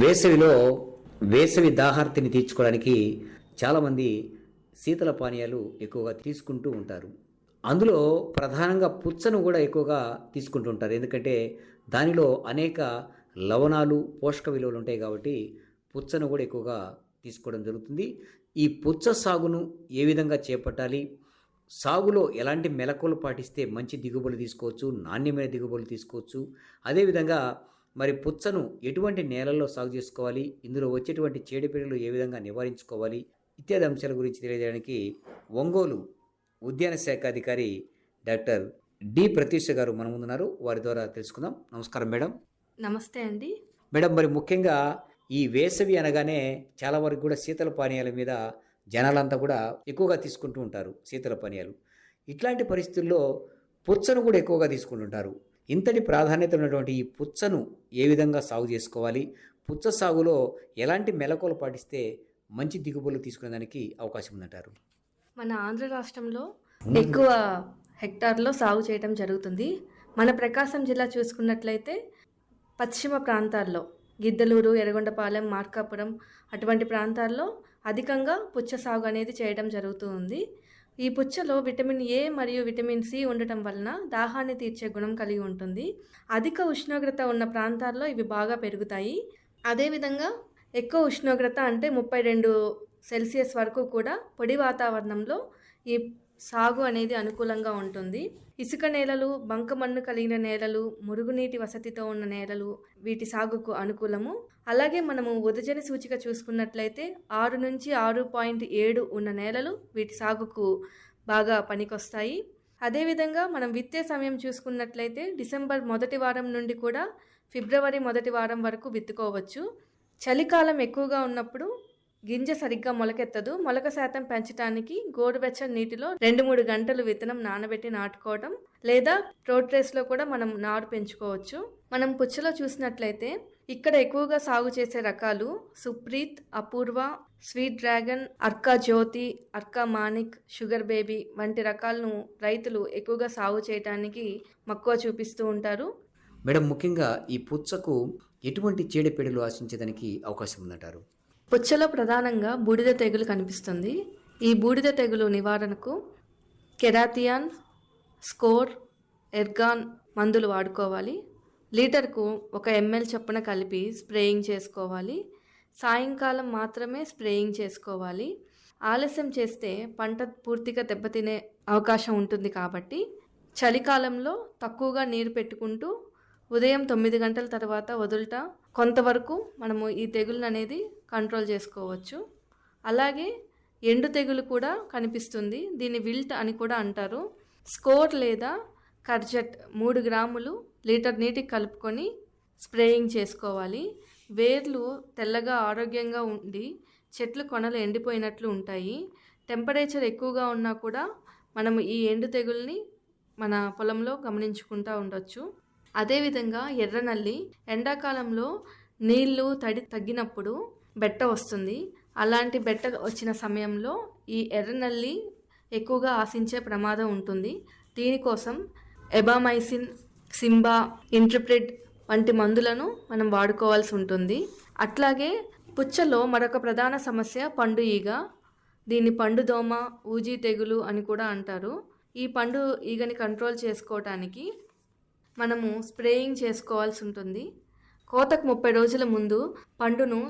వేసవిలో వేసవి దాహార్తిని తీర్చుకోవడానికి చాలామంది శీతల పానీయాలు ఎక్కువగా తీసుకుంటూ ఉంటారు. అందులో ప్రధానంగా పుచ్చను కూడా ఎక్కువగా తీసుకుంటూ ఉంటారు. ఎందుకంటే దానిలో అనేక లవణాలు పోషక విలువలు ఉంటాయి కాబట్టి పుచ్చను కూడా ఎక్కువగా తీసుకోవడం జరుగుతుంది. ఈ పుచ్చ సాగును ఏ విధంగా చేపట్టాలి? సాగులో ఎలాంటి మెలకువలు పాటిస్తే మంచి దిగుబడులు తీసుకోవచ్చు? నాణ్యమైన దిగుబడులు తీసుకోవచ్చు? అదేవిధంగా మరి పుచ్చను ఎటువంటి నేలల్లో సాగు చేసుకోవాలి? ఇందులో వచ్చేటువంటి చీడపీడలు ఏ విధంగా నివారించుకోవాలి? ఇత్యాది అంశాల గురించి తెలియజేయడానికి ఒంగోలు ఉద్యాన శాఖ అధికారి డాక్టర్ డి ప్రత్యూష గారు మన ముందున్నారు. వారి ద్వారా తెలుసుకుందాం. నమస్కారం మేడం. నమస్తే అండి. మేడం మరి ముఖ్యంగా ఈ వేసవి అనగానే చాలా వరకు కూడా శీతల పానీయాల మీద జనాలంతా కూడా ఎక్కువగా తీసుకుంటూ ఉంటారు శీతల పానీయాలు. ఇట్లాంటి పరిస్థితుల్లో పుచ్చను కూడా ఎక్కువగా తీసుకుంటుంటారు. ఇంతటి ప్రాధాన్యత ఉన్నటువంటి ఈ పుచ్చను ఏ విధంగా సాగు చేసుకోవాలి? పుచ్చ సాగులో ఎలాంటి మెలకువలు పాటిస్తే మంచి దిగుబడులు తీసుకునేదానికి అవకాశం ఉందంటారు? మన ఆంధ్ర రాష్ట్రంలో ఎక్కువ హెక్టార్లో సాగు చేయడం జరుగుతుంది. మన ప్రకాశం జిల్లా చూసుకున్నట్లయితే పశ్చిమ ప్రాంతాల్లో గిద్దలూరు ఎర్రగొండపాలెం మార్కాపురం అటువంటి ప్రాంతాల్లో అధికంగా పుచ్చ సాగు అనేది చేయడం జరుగుతూ ఉంది. ఈ పుచ్చలో విటమిన్ ఏ మరియు విటమిన్ సి ఉండటం వలన దాహాన్ని తీర్చే గుణం కలిగి ఉంటుంది. అధిక ఉష్ణోగ్రత ఉన్న ప్రాంతాల్లో ఇవి బాగా పెరుగుతాయి. అదేవిధంగా ఎక్కువ ఉష్ణోగ్రత అంటే ముప్పై రెండు సెల్సియస్ వరకు కూడా పొడి వాతావరణంలో ఈ సాగు అనేది అనుకూలంగా ఉంటుంది. ఇసుక నేలలు బంకమన్ను కలిగిన నేలలు మురుగునీటి వసతితో ఉన్న నేలలు వీటి సాగుకు అనుకూలము. అలాగే మనము ఉదజని సూచిక చూసుకున్నట్లయితే ఆరు నుంచి ఆరు పాయింట్ ఏడు ఉన్న నేలలు వీటి సాగుకు బాగా పనికొస్తాయి. అదేవిధంగా మనం విత్తే సమయం చూసుకున్నట్లయితే డిసెంబర్ మొదటి వారం నుండి కూడా ఫిబ్రవరి మొదటి వారం వరకు విత్తుకోవచ్చు. చలికాలం ఎక్కువగా ఉన్నప్పుడు గింజ సరిగ్గా మొలకెత్తదు. మొలక శాతం పెంచడానికి గోరువెచ్చని నీటిలో రెండు మూడు గంటలు విత్తనం నానబెట్టి నాటుకోవడం లేదా రోడ్ రేస్లో కూడా మనం నారు పెంచుకోవచ్చు. మనం పుచ్చలో చూసినట్లయితే ఇక్కడ ఎక్కువగా సాగు చేసే రకాలు Supreeth Apoorva sweet dragon Arka Jyothi Arka Manik sugar baby వంటి రకాలను రైతులు ఎక్కువగా సాగు చేయడానికి మక్కువ చూపిస్తూ ఉంటారు. మేడం ముఖ్యంగా ఈ పుచ్చకు ఎటువంటి చీడపీడలు ఆశించేదానికి అవకాశం ఉందంటారు? పుచ్చలో ప్రధానంగా బూడిద తెగులు కనిపిస్తుంది. ఈ బూడిద తెగులు నివారణకు కెరాథియాన్ స్కోర్ ఎర్గాన్ మందులు వాడుకోవాలి. లీటర్కు ఒక ఎంఎల్ చొప్పున కలిపి స్ప్రేయింగ్ చేసుకోవాలి. సాయంకాలం మాత్రమే స్ప్రేయింగ్ చేసుకోవాలి. ఆలస్యం చేస్తే పంట పూర్తిగా దెబ్బతినే అవకాశం ఉంటుంది కాబట్టి చలికాలంలో తక్కువగా నీరు పెట్టుకుంటూ ఉదయం తొమ్మిది గంటల తర్వాత వదులుట. కొంతవరకు మనము ఈ తెగులు అనేది కంట్రోల్ చేసుకోవచ్చు. అలాగే ఎండు తెగులు కూడా కనిపిస్తుంది. దీన్ని విల్ట్ అని కూడా అంటారు. స్కోర్ లేదా కర్జట్ మూడు గ్రాములు లీటర్ నీటికి కలుపుకొని స్ప్రేయింగ్ చేసుకోవాలి. వేర్లు తెల్లగా ఆరోగ్యంగా ఉండి చెట్లు కొనలు ఎండిపోయినట్లు ఉంటాయి. టెంపరేచర్ ఎక్కువగా ఉన్నా కూడా మనము ఈ ఎండు తెగుల్ని మన పొలంలో గమనించుకుంటూ ఉండొచ్చు. అదేవిధంగా ఎర్రనల్లి ఎండాకాలంలో నీళ్ళు తడి తగ్గినప్పుడు బెట్ట వస్తుంది. అలాంటి బెట్ట వచ్చిన సమయంలో ఈ ఎర్రనల్లి ఎక్కువగా ఆశించే ప్రమాదం ఉంటుంది. దీనికోసం ఎబామైసిన్ సింబా ఇంట్రిప్రిడ్ వంటి మందులను మనం వాడుకోవాల్సి ఉంటుంది. అట్లాగే పుచ్చలో మరొక ప్రధాన సమస్య పండు ఈగ. దీన్ని పండు దోమ ఊజీ తెగులు అని కూడా అంటారు. ఈ పండు ఈగని కంట్రోల్ చేసుకోవటానికి మనము స్ప్రేయింగ్ చేసుకోవాల్సి ఉంటుంది. కోతకు ముప్పై రోజుల ముందు పండును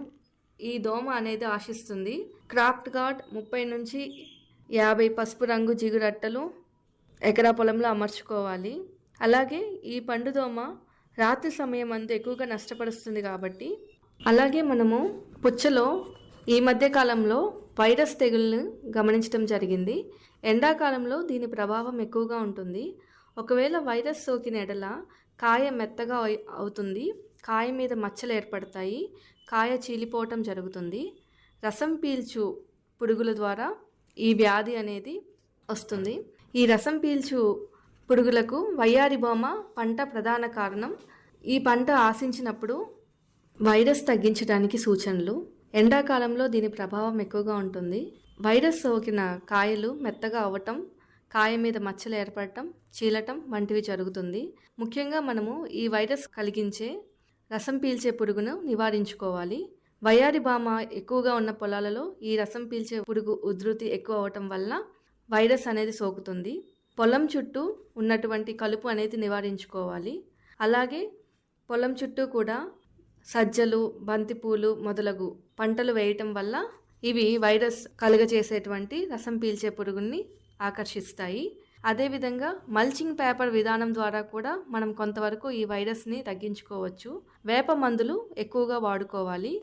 ఈ దోమ అనేది ఆశిస్తుంది. క్రాఫ్ట్ గార్డ్ ముప్పై నుంచి యాభై పసుపు రంగు జిగురట్టలు ఎకరా పొలంలో అమర్చుకోవాలి. అలాగే ఈ పండు దోమ రాత్రి సమయం అంతా ఎక్కువగా నష్టపరుస్తుంది కాబట్టి అలాగే మనము పుచ్చలో ఈ మధ్య కాలంలో వైరస్ తెగుల్ని గమనించడం జరిగింది. ఎండాకాలంలో దీని ప్రభావం ఎక్కువగా ఉంటుంది. ఒకవేళ వైరస్ సోకిన ఎడల కాయ మెత్తగా అవుతుంది. కాయ మీద మచ్చలు ఏర్పడతాయి. కాయ చీలిపోవటం జరుగుతుంది. రసం పీల్చు పురుగుల ద్వారా ఈ వ్యాధి అనేది వస్తుంది. ఈ రసం పీల్చు పురుగులకు వయ్యారి బొమ్మ పంట ప్రధాన కారణం. ఈ పంట ఆశించినప్పుడు వైరస్ తగ్గించడానికి సూచనలు. ఎండాకాలంలో దీని ప్రభావం ఎక్కువగా ఉంటుంది. వైరస్ సోకిన కాయలు మెత్తగా అవ్వటం కాయ మీద మచ్చలు ఏర్పడటం చీలటం వంటివి జరుగుతుంది. ముఖ్యంగా మనము ఈ వైరస్ కలిగించే రసం పీల్చే పురుగును నివారించుకోవాలి. వయారి బామ ఎక్కువగా ఉన్న పొలాలలో ఈ రసం పీల్చే పురుగు ఉధృతి ఎక్కువ అవటం వల్ల వైరస్ అనేది సోకుతుంది. పొలం చుట్టూ ఉన్నటువంటి కలుపు అనేది నివారించుకోవాలి. అలాగే పొలం చుట్టూ కూడా సజ్జలు బంతిపూలు మొదలగు పంటలు వేయటం వల్ల ఇవి వైరస్ కలుగజేసేటువంటి రసం పీల్చే పురుగుని ఆకర్షిస్తాయి. అదేవిధంగా మల్చింగ్ పేపర్ విధానం ద్వారా కూడా మనం కొంతవరకు ఈ వైరస్ని తగ్గించుకోవచ్చు. వేప మందులు ఎక్కువగా వాడుకోవాలి.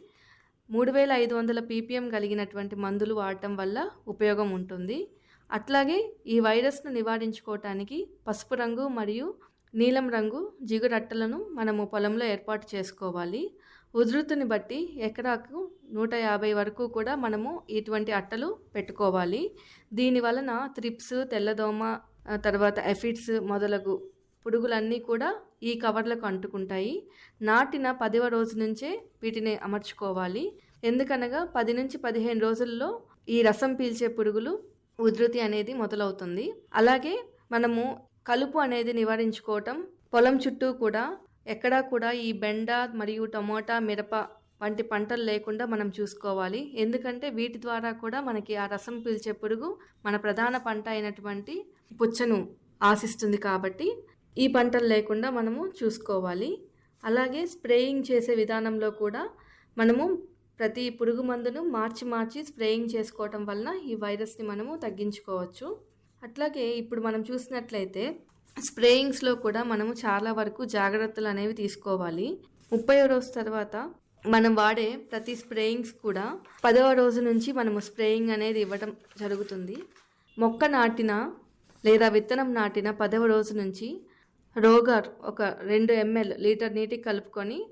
మూడు వేల ఐదు వందల పీపీఎం కలిగినటువంటి మందులు వాడటం వల్ల ఉపయోగం ఉంటుంది. అట్లాగే ఈ వైరస్ను నివారించుకోవటానికి పసుపు రంగు మరియు నీలం రంగు జిగురట్టలను మనము పొలంలో ఏర్పాటు చేసుకోవాలి. ఉధృతిని బట్టి ఎకరాకు నూట యాభై వరకు కూడా మనము ఇటువంటి అట్టలు పెట్టుకోవాలి. దీని వలన త్రిప్స్ తెల్లదోమ తర్వాత ఎఫిడ్స్ మొదలగు పురుగులన్నీ కూడా ఈ కవర్లకు అంటుకుంటాయి. నాటిన పదివ రోజు నుంచే వీటిని అమర్చుకోవాలి. ఎందుకనగా పది నుంచి పదిహేను రోజుల్లో ఈ రసం పీల్చే పురుగులు ఉధృతి అనేది మొదలవుతుంది. అలాగే మనము కలుపు అనేది నివారించుకోవటం పొలం చుట్టూ కూడా ఎక్కడా కూడా ఈ బెండ మరియు టమోటా మిరప వంటి పంటలు లేకుండా మనం చూసుకోవాలి. ఎందుకంటే వీటి ద్వారా కూడా మనకి ఆ రసం పీల్చే పురుగు మన ప్రధాన పంట అయినటువంటి పుచ్చను ఆశిస్తుంది కాబట్టి ఈ పంటలు లేకుండా మనము చూసుకోవాలి. అలాగే స్ప్రేయింగ్ చేసే విధానంలో కూడా మనము ప్రతి పురుగు మందును మార్చి మార్చి స్ప్రేయింగ్ చేసుకోవటం వలన ఈ వైరస్ని మనము తగ్గించుకోవచ్చు. అట్లాగే ఇప్పుడు మనం చూసినట్లయితే స్ప్రేయింగ్స్లో కూడా మనము చాలా వరకు జాగ్రత్తలు అనేవి తీసుకోవాలి. ముప్పై రోజు తర్వాత మనం వాడే ప్రతి స్ప్రేయింగ్స్ కూడా పదవ రోజు నుంచి మనము స్ప్రేయింగ్ అనేది ఇవ్వడం జరుగుతుంది. మొక్క నాటిన లేదా విత్తనం నాటిన పదవ రోజు నుంచి రోగర్ ఒక రెండు ఎంఎల్ లీటర్ నీటికి కలుపుకొని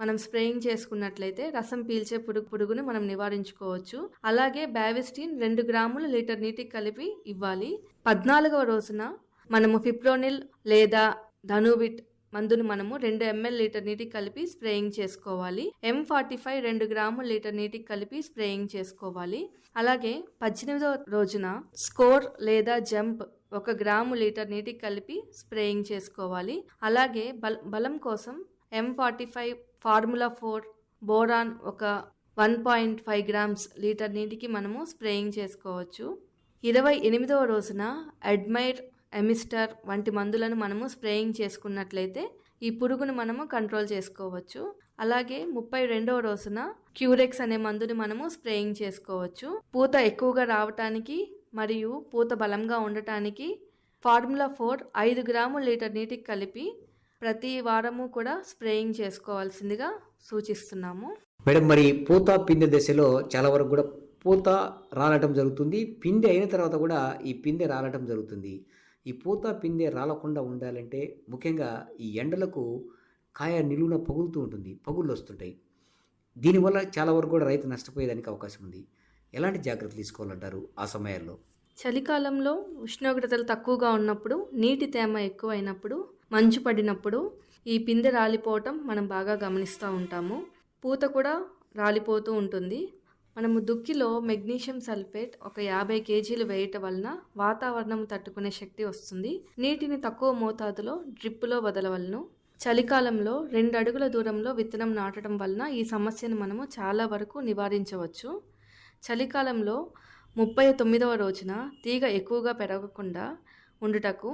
మనం స్ప్రేయింగ్ చేసుకున్నట్లయితే రసం పీల్చే పురుగు పురుగును మనం నివారించుకోవచ్చు. అలాగే బ్యావిస్టిన్ రెండు గ్రాములు లీటర్ నీటికి కలిపి ఇవ్వాలి. పద్నాలుగవ రోజున మనము ఫిప్రోనిల్ లేదా ధనువిట్ మందును మనము రెండు ఎంఎల్ లీటర్ నీటికి కలిపి స్ప్రేయింగ్ చేసుకోవాలి. ఎం ఫార్టీ ఫైవ్ రెండు గ్రాముల లీటర్ నీటికి కలిపి స్ప్రేయింగ్ చేసుకోవాలి. అలాగే పద్దెనిమిదవ రోజున స్కోర్ లేదా జంప్ ఒక గ్రాము లీటర్ నీటికి కలిపి స్ప్రేయింగ్ చేసుకోవాలి. అలాగే బల బలం కోసం M forty five formula four boron ఒక one point five grams litre నీటికి మనము స్ప్రేయింగ్ చేసుకోవచ్చు. ఇరవై ఎనిమిదవ రోజున అడ్మైర్ ఎమిస్టర్ వంటి మందులను మనము స్ప్రేయింగ్ చేసుకున్నట్లయితే ఈ పురుగును మనము కంట్రోల్ చేసుకోవచ్చు. అలాగే ముప్పై రెండవ రోజున క్యూరెక్స్ అనే మందుని మనము స్ప్రేయింగ్ చేసుకోవచ్చు. పూత ఎక్కువగా రావటానికి మరియు పూత బలంగా ఉండటానికి ఫార్ములా ఫోర్ ఐదు గ్రాముల లీటర్ నీటికి కలిపి ప్రతి వారము కూడా స్ప్రేయింగ్ చేసుకోవాల్సిందిగా సూచిస్తున్నాము. మేడం మరి పూత పిండి దశలో చాలా వరకు కూడా పూత రాలటం జరుగుతుంది. పిండి అయిన తర్వాత కూడా ఈ పిండి రాలటం జరుగుతుంది. ఈ పూత పిందె రాలకుండా ఉండాలంటే ముఖ్యంగా ఈ ఎండలకు కాయ నిలువున పగులుతూ ఉంటుంది పగుళ్ళు వస్తుంటాయి. దీనివల్ల చాలా వరకు కూడా రైతు నష్టపోయేదానికి అవకాశం ఉంది. ఎలాంటి జాగ్రత్తలు తీసుకోవాలంటారు ఆ సమయాల్లో? చలికాలంలో ఉష్ణోగ్రతలు తక్కువగా ఉన్నప్పుడు నీటి తేమ ఎక్కువైనప్పుడు మంచు పడినప్పుడు ఈ పిందె రాలిపోవటం మనం బాగా గమనిస్తూ ఉంటాము. పూత కూడా రాలిపోతూ ఉంటుంది. మనము దుక్కిలో మెగ్నీషియం సల్ఫేట్ ఒక యాభై కేజీలు వేయటం వలన వాతావరణం తట్టుకునే శక్తి వస్తుంది. నీటిని తక్కువ మోతాదులో డ్రిప్పులో వదలవలను. చలికాలంలో రెండు అడుగుల దూరంలో విత్తనం నాటడం వలన ఈ సమస్యను మనము చాలా వరకు నివారించవచ్చు. చలికాలంలో ముప్పై తొమ్మిదవ రోజున తీగ ఎక్కువగా పెరగకుండా ఉండుటకు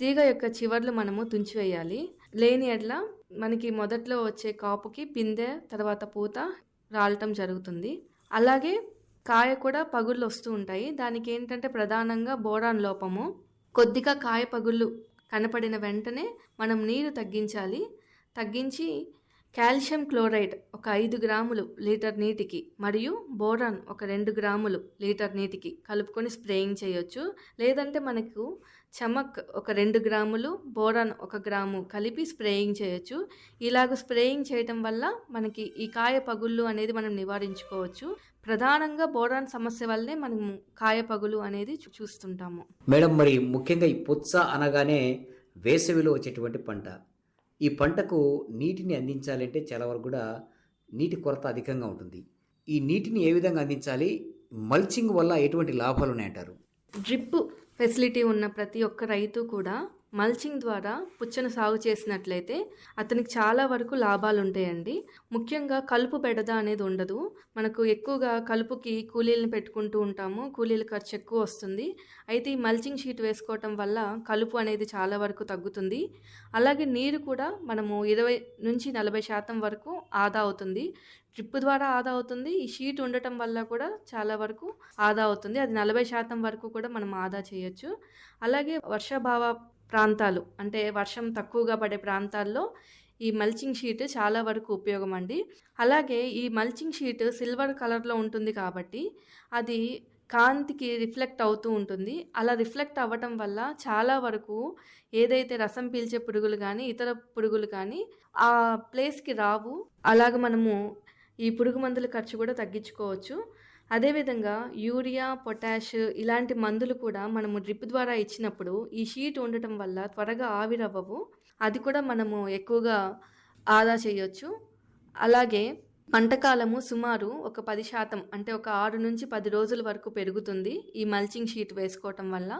తీగ యొక్క చివర్లు మనము తుంచివేయాలి. లేని ఎడ్ల మనకి మొదట్లో వచ్చే కాపుకి పిందె తర్వాత పూత రాలటం జరుగుతుంది. అలాగే కాయ కూడా పగుళ్ళు వస్తూ ఉంటాయి. దానికి ఏంటంటే ప్రధానంగా బోరాన్ లోపము. కొద్దిగా కాయ పగుళ్ళు కనపడిన వెంటనే మనం నీరు తగ్గించాలి. తగ్గించి కాల్షియం క్లోరైడ్ ఒక ఐదు గ్రాములు లీటర్ నీటికి మరియు బోరాన్ ఒక రెండు గ్రాములు లీటర్ నీటికి కలుపుకొని స్ప్రేయింగ్ చేయొచ్చు. లేదంటే మనకు చమక్ ఒక రెండు గ్రాములు బోరాన్ ఒక గ్రాము కలిపి స్ప్రేయింగ్ చేయొచ్చు. ఇలాగ స్ప్రేయింగ్ చేయటం వల్ల మనకి ఈ కాయ పగుళ్ళు అనేది మనం నివారించుకోవచ్చు. ప్రధానంగా బోరాన్ సమస్య వల్లనే మనము కాయ పగులు అనేది చూ- చూస్తుంటాము. మేడం మరి ముఖ్యంగా ఈ పుచ్చ అనగానే వేసవిలో వచ్చేటువంటి పంట. ఈ పంటకు నీటిని అందించాలంటే చాలా వరకు కూడా నీటి కొరత అధికంగా ఉంటుంది. ఈ నీటిని ఏ విధంగా అందించాలి? మల్చింగ్ వల్ల ఎటువంటి లాభాలు ఉన్నాయంటారు? డ్రిప్ ఫెసిలిటీ ఉన్న ప్రతి ఒక్క రైతు కూడా మల్చింగ్ ద్వారా పుచ్చను సాగు చేసినట్లయితే అతనికి చాలా వరకు లాభాలు ఉంటాయండి ముఖ్యంగా కలుపు బెడద అనేది ఉండదు. మనకు ఎక్కువగా కలుపుకి కూలీలను పెట్టుకుంటూ ఉంటాము. కూలీల ఖర్చు ఎక్కువ వస్తుంది. అయితే ఈ మల్చింగ్ షీట్ వేసుకోవటం వల్ల కలుపు అనేది చాలా వరకు తగ్గుతుంది. అలాగే నీరు కూడా మనము ఇరవై నుంచి నలభై శాతం వరకు ఆదా అవుతుంది. డ్రిప్ ద్వారా ఆదా అవుతుంది. ఈ షీట్ ఉండటం వల్ల కూడా చాలా వరకు ఆదా అవుతుంది. అది నలభై శాతం వరకు కూడా మనం ఆదా చేయొచ్చు. అలాగే వర్షాభావ ప్రాంతాలు. అంటే వర్షం తక్కువగా పడే ప్రాంతాల్లో ఈ మల్చింగ్ షీట్ చాలా వరకు ఉపయోగం అండి. అలాగే ఈ మల్చింగ్ షీట్ సిల్వర్ కలర్లో ఉంటుంది కాబట్టి అది కాంతికి రిఫ్లెక్ట్ అవుతూ ఉంటుంది. అలా రిఫ్లెక్ట్ అవ్వటం వల్ల చాలా వరకు ఏదైతే రసం పీల్చే పురుగులు కానీ ఇతర పురుగులు కానీ ఆ ప్లేస్కి రావు. అలాగ మనము ఈ పురుగు మందుల ఖర్చు కూడా తగ్గించుకోవచ్చు. అదేవిధంగా యూరియా పొటాష్ ఇలాంటి మందులు కూడా మనము డ్రిప్ ద్వారా ఇచ్చినప్పుడు ఈ షీట్ ఉండటం వల్ల త్వరగా ఆవిరవ్వవు. అది కూడా మనము ఎక్కువగా ఆదా చేయొచ్చు. అలాగే పంటకాలము సుమారు ఒక పది శాతం అంటే ఒక ఆరు నుంచి పది రోజుల వరకు పెరుగుతుంది ఈ మల్చింగ్ షీట్ వేసుకోవటం వల్ల.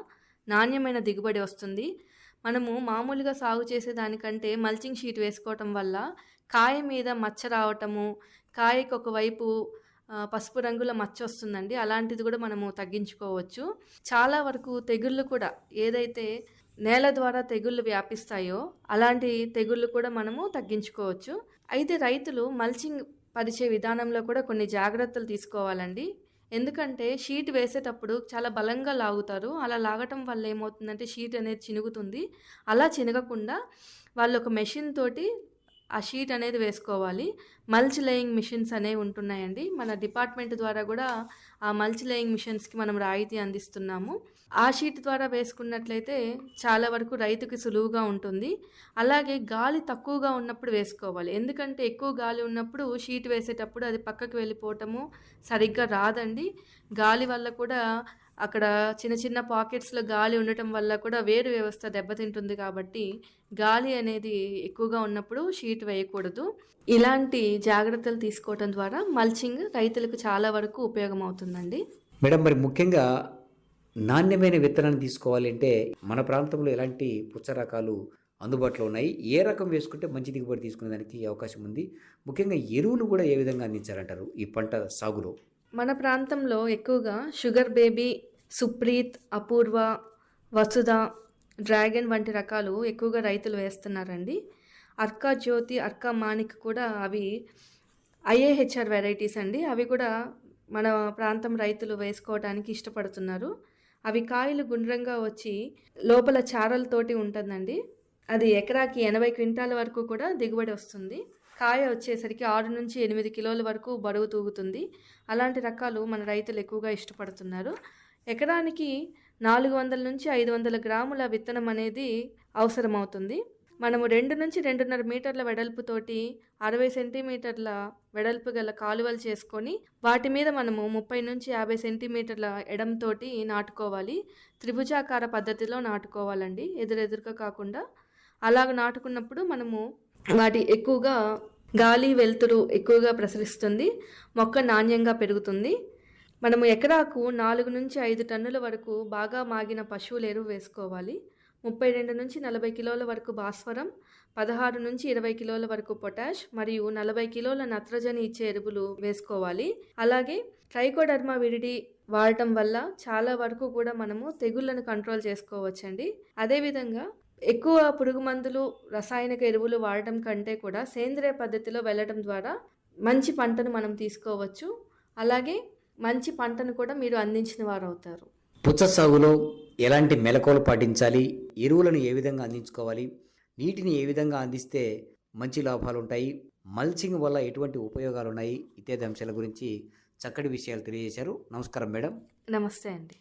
నాణ్యమైన దిగుబడి వస్తుంది. మనము మామూలుగా సాగు చేసేదానికంటే మల్చింగ్ షీట్ వేసుకోవటం వల్ల కాయ మీద మచ్చ రావటము కాయకు ఒకవైపు పసుపు రంగుల మచ్చ వస్తుందండి. అలాంటిది కూడా మనము తగ్గించుకోవచ్చు. చాలా వరకు తెగుళ్ళు కూడా ఏదైతే నేల ద్వారా తెగుళ్ళు వ్యాపిస్తాయో అలాంటి తెగుళ్ళు కూడా మనము తగ్గించుకోవచ్చు. అయితే రైతులు మల్చింగ్ పరిచే విధానంలో కూడా కొన్ని జాగ్రత్తలు తీసుకోవాలండి. ఎందుకంటే షీట్ వేసేటప్పుడు చాలా బలంగా లాగుతారు. అలా లాగటం వల్ల ఏమవుతుందంటే షీట్ అనేది చినుగుతుంది. అలా చినగకుండా వాళ్ళు ఒక మెషిన్ తోటి ఆ షీట్ అనేది వేసుకోవాలి. మల్చ్ లేయింగ్ మిషన్స్ అనేవి ఉంటున్నాయండి. మన డిపార్ట్మెంట్ ద్వారా కూడా ఆ మల్చ్ లేయింగ్ మిషన్స్కి మనం రాయితీ అందిస్తున్నాము. ఆ షీట్ ద్వారా వేసుకున్నట్లయితే చాలా వరకు రైతుకి సులువుగా ఉంటుంది. అలాగే గాలి తక్కువగా ఉన్నప్పుడు వేసుకోవాలి. ఎందుకంటే ఎక్కువ గాలి ఉన్నప్పుడు షీట్ వేసేటప్పుడు అది పక్కకు వెళ్ళిపోవటము సరిగ్గా రాదండి. గాలి వల్ల కూడా అక్కడ చిన్న చిన్న పాకెట్స్లో గాలి ఉండటం వల్ల కూడా వేరు వ్యవస్థ దెబ్బతింటుంది కాబట్టి గాలి అనేది ఎక్కువగా ఉన్నప్పుడు షీట్ వేయకూడదు. ఇలాంటి జాగ్రత్తలు తీసుకోవటం ద్వారా మల్చింగ్ రైతులకు చాలా వరకు ఉపయోగం అవుతుందండి మేడం మరి ముఖ్యంగా నాణ్యమైన విత్తనాన్ని తీసుకోవాలి అంటే మన ప్రాంతంలో ఎలాంటి పుచ్చ రకాలు అందుబాటులో ఉన్నాయి? ఏ రకం వేసుకుంటే మంచి దిగుబడి తీసుకునే దానికి అవకాశం ఉంది? ముఖ్యంగా ఎరువులు కూడా ఏ విధంగా అందించాలంటారు ఈ పంట సాగులో? మన ప్రాంతంలో ఎక్కువగా sugar baby Supreeth Apoorva Vasudha dragon వంటి రకాలు ఎక్కువగా రైతులు వేస్తున్నారండి. అర్కా జ్యోతి అర్కా మాణిక్ కూడా అవి ఐఏహెచ్ఆర్ వెరైటీస్ అండి. అవి కూడా మన ప్రాంతం రైతులు వేసుకోవడానికి ఇష్టపడుతున్నారు. అవి కాయలు గుండ్రంగా వచ్చి లోపల చారలతోటి ఉంటుందండి. అది ఎకరాకి ఎనభై క్వింటాల వరకు కూడా దిగుబడి వస్తుంది. కాయ వచ్చేసరికి ఆరు నుంచి ఎనిమిది కిలోల వరకు బరువు తూగుతుంది. అలాంటి రకాలు మన రైతులు ఎక్కువగా ఇష్టపడుతున్నారు. ఎకరానికి నాలుగు వందల నుంచి ఐదు వందల గ్రాముల విత్తనం అనేది అవసరమవుతుంది. మనము రెండు నుంచి రెండున్నర మీటర్ల వెడల్పుతోటి అరవై సెంటీమీటర్ల వెడల్పు గల కాలువలు చేసుకొని వాటి మీద మనము ముప్పై నుంచి యాభై సెంటీమీటర్ల ఎడంతోటి నాటుకోవాలి. త్రిభుజాకార పద్ధతిలో నాటుకోవాలండి ఎదురెదురుగా కాకుండా. అలాగ నాటుకున్నప్పుడు మనము వాటి ఎక్కువగా గాలి వెలుతురు ఎక్కువగా ప్రసరిస్తుంది. మొక్క నాణ్యంగా పెరుగుతుంది. మనము ఎకరాకు నాలుగు నుంచి ఐదు టన్నుల వరకు బాగా మాగిన పశువుల ఎరువు వేసుకోవాలి. ముప్పై రెండు నుంచి నలభై కిలోల వరకు భాస్వరం పదహారు నుంచి ఇరవై కిలోల వరకు పొటాష్ మరియు నలభై కిలోల నత్రజని ఇచ్చే ఎరువులు వేసుకోవాలి. అలాగే ట్రైకోడర్మా విరిడి వాడటం వల్ల చాలా వరకు కూడా మనము తెగుళ్ళను కంట్రోల్ చేసుకోవచ్చండి. అదేవిధంగా ఎక్కువ పురుగు మందులు రసాయనిక ఎరువులు వాడటం కంటే కూడా సేంద్రియ పద్ధతిలో వెళ్ళడం ద్వారా మంచి పంటను మనం తీసుకోవచ్చు. అలాగే మంచి పంటను కూడా మీరు అందించిన వారు అవుతారు పుచ్చ సాగులో ఎలాంటి మెలకువలు పాటించాలి? ఎరువులను ఏ విధంగా అందించుకోవాలి? నీటిని ఏ విధంగా అందిస్తే మంచి లాభాలు ఉంటాయి? మల్చింగ్ వల్ల ఎటువంటి ఉపయోగాలు ఉన్నాయి? ఇత్యాది అంశాల గురించి చక్కటి విషయాలు తెలియజేశారు. నమస్కారం మేడం. నమస్తే అండి.